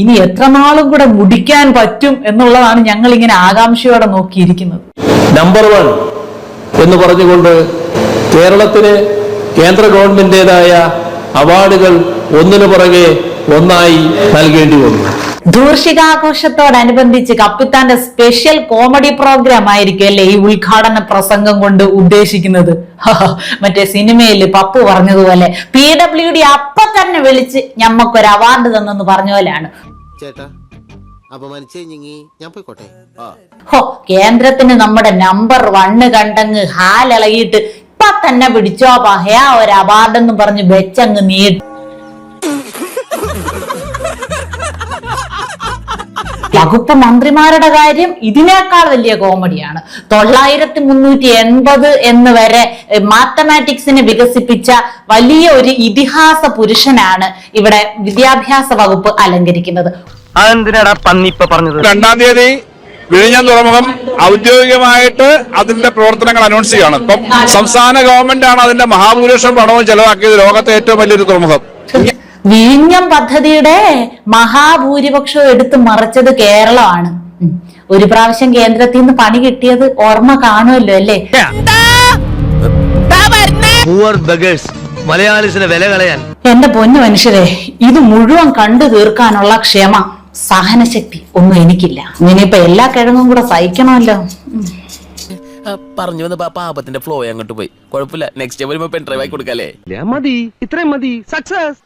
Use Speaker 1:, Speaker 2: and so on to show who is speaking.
Speaker 1: ഇനി എത്ര നാളും കൂടെ മുടിക്കാൻ പറ്റും എന്നുള്ളതാണ് ഞങ്ങൾ ഇങ്ങനെ ആകാംക്ഷയോടെ നോക്കിയിരിക്കുന്നത്.
Speaker 2: നമ്പർ വൺ എന്ന് പറഞ്ഞുകൊണ്ട് കേരളത്തിന് കേന്ദ്ര ഗവൺമെന്റേതായ അവാർഡുകൾ ഒന്നിനു പുറകെ ഒന്നായി നൽകേണ്ടി വന്നു.
Speaker 1: ധൂർഷികാഘോഷത്തോടനുബന്ധിച്ച് കപ്പിത്താന്റെ സ്പെഷ്യൽ കോമഡി പ്രോഗ്രാം ആയിരിക്കും അല്ലെ ഈ ഉദ്ഘാടന പ്രസംഗം കൊണ്ട് ഉദ്ദേശിക്കുന്നത്? മറ്റേ സിനിമയിൽ പപ്പു പറഞ്ഞതുപോലെ പി ഡബ്ല്യു ഡി അപ്പൊ തന്നെ വിളിച്ച് ഞമ്മക്കൊരു അവാർഡ് തന്നെന്ന് പറഞ്ഞ പോലെയാണ്.
Speaker 3: ചേട്ടാ
Speaker 1: ഹോ കേന്ദ്രത്തിന് നമ്മുടെ നമ്പർ വണ്ണ് കണ്ടങ്ങ് ഹാലിളകിയിട്ട് ഇപ്പൊ തന്നെ പിടിച്ചോ പഹയാ ഒരു അവാർഡ് എന്ന് പറഞ്ഞ് വെച്ചങ്ങ് നീട്ടി. വകുപ്പ് മന്ത്രിമാരുടെ കാര്യം ഇതിനേക്കാൾ വലിയ കോമഡിയാണ്. തൊള്ളായിരത്തി മുന്നൂറ്റി എൺപത് എന്ന് വരെ മാത്തമാറ്റിക്സിനെ വികസിപ്പിച്ച വലിയ ഒരു ഇതിഹാസ പുരുഷനാണ് ഇവിടെ വിദ്യാഭ്യാസ വകുപ്പ് അലങ്കരിക്കുന്നത്.
Speaker 4: അതെന്തിനാടാ പന്നിപ്പ പറഞ്ഞത്?
Speaker 5: രണ്ടാം തീയതി വിഴിഞ്ഞം തുറമുഖം ഔദ്യോഗികമായിട്ട് അതിന്റെ പ്രവർത്തനങ്ങൾ അനൗൺസ് ചെയ്യാണ്. ഇപ്പം സംസ്ഥാന ഗവൺമെന്റ് ആണ് അതിന്റെ മഹാഭൂരിപക്ഷം പണവും ചെലവാക്കിയത് ലോകത്തെ ഏറ്റവും വലിയൊരു തുറമുഖം.
Speaker 1: വിഴിഞ്ഞം പദ്ധതിയുടെ മഹാഭൂരിപക്ഷം എടുത്ത് മറിച്ചത് കേരളമാണ്. ഒരു പ്രാവശ്യം കേന്ദ്രത്തിൽ നിന്ന് പണി കിട്ടിയത് ഓർമ്മ കാണുമല്ലോ അല്ലേ?
Speaker 4: പൂവർ ബഗേഴ്സ് മലയാളീസിനെ വില കളയാൻ.
Speaker 1: എന്റെ പൊന്നു മനുഷ്യരെ ഇത് മുഴുവൻ കണ്ടു തീർക്കാനുള്ള ക്ഷമ സഹനശക്തി ഒന്നും എനിക്കില്ല. ഇനിയിപ്പൊ എല്ലാ കിഴങ്ങും കൂടെ സഹിക്കണമല്ലോ.
Speaker 6: പറഞ്ഞു വന്ന പാപത്തിന്റെ ഫ്ലോ അങ്ങോട്ട് പോയി. കുഴപ്പമില്ല. നെക്സ്റ്റ് വരുമ്പോ പെൻഡ്രൈവ് ആയി കൊടുക്കാല്ലേ?
Speaker 4: മതി. ഇത്രയും മതി. സക്സസ്